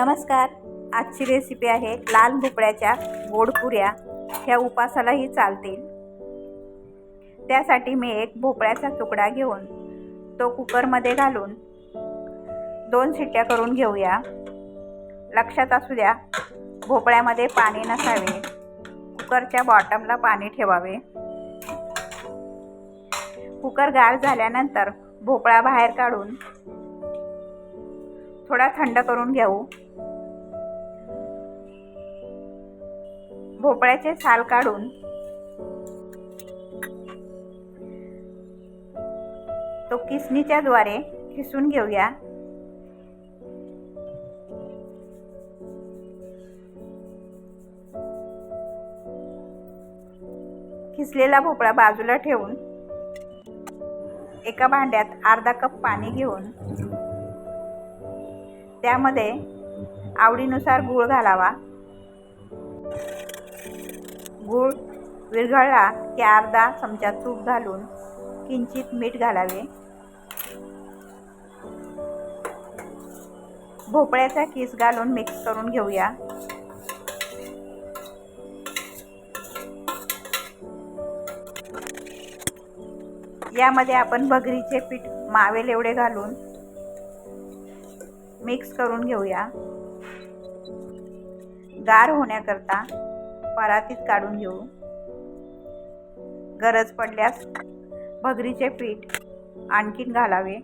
नमस्कार. आजची रेसिपी आहे लाल भोपळ्याच्या गोडपुऱ्या ह्या उपासालाही चालतील. त्यासाठी मी एक भोपळ्याचा तुकडा घेऊन तो कुकरमध्ये घालून दोन शिट्ट्या करून घेऊया. लक्षात असू द्या भोपळ्यामध्ये पाणी नसावे. कुकरच्या बॉटमला पाणी ठेवावे. कुकर गार झाल्यानंतर भोपळा बाहेर काढून थोडा थंड करून घेऊ. भोपळ्याचे साल काढून. तो किसणीच्या द्वारे किसून घेऊया. किसलेला भोपळा बाजूला ठेवून एका भांड्यात अर्धा कप पाणी घेऊन त्यामध्ये आवडीनुसार गूळ घालावा. गूळ विरघळला की अर्धा चमचा तूप घालून किंचित मीठ घालावे. भोपळ्याचा किस घालून मिक्स करून घेऊया. यामध्ये आपण भगरीचे पीठ मावेल एवढे घालून मिक्स करून घेऊया. गार होण्याकरता परातीत काढून घेऊ. गरज पडल्यास भगरीचे पीठ आणखीन घालावे.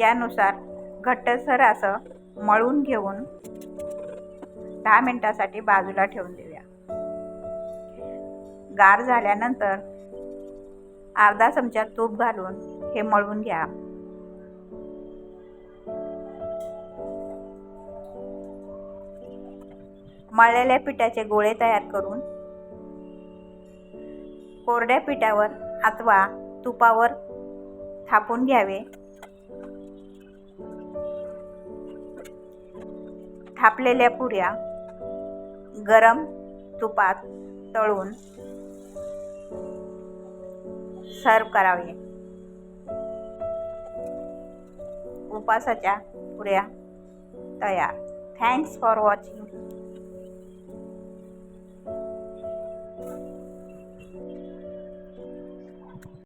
यानुसार घट्टसर असं मळून घेऊन दहा मिनिटासाठी बाजूला ठेवून देऊया. गार झाल्यानंतर अर्धा चमचा तूप घालून हे मळून घ्या. मळलेल्या पिठाचे गोळे तयार करून कोरड्या पिठावर अथवा तुपावर थापून घ्यावे. थापलेल्या पुऱ्या गरम तुपात तळून सर्व करावे. उपासाच्या पुऱ्या तयार. Thanks for watching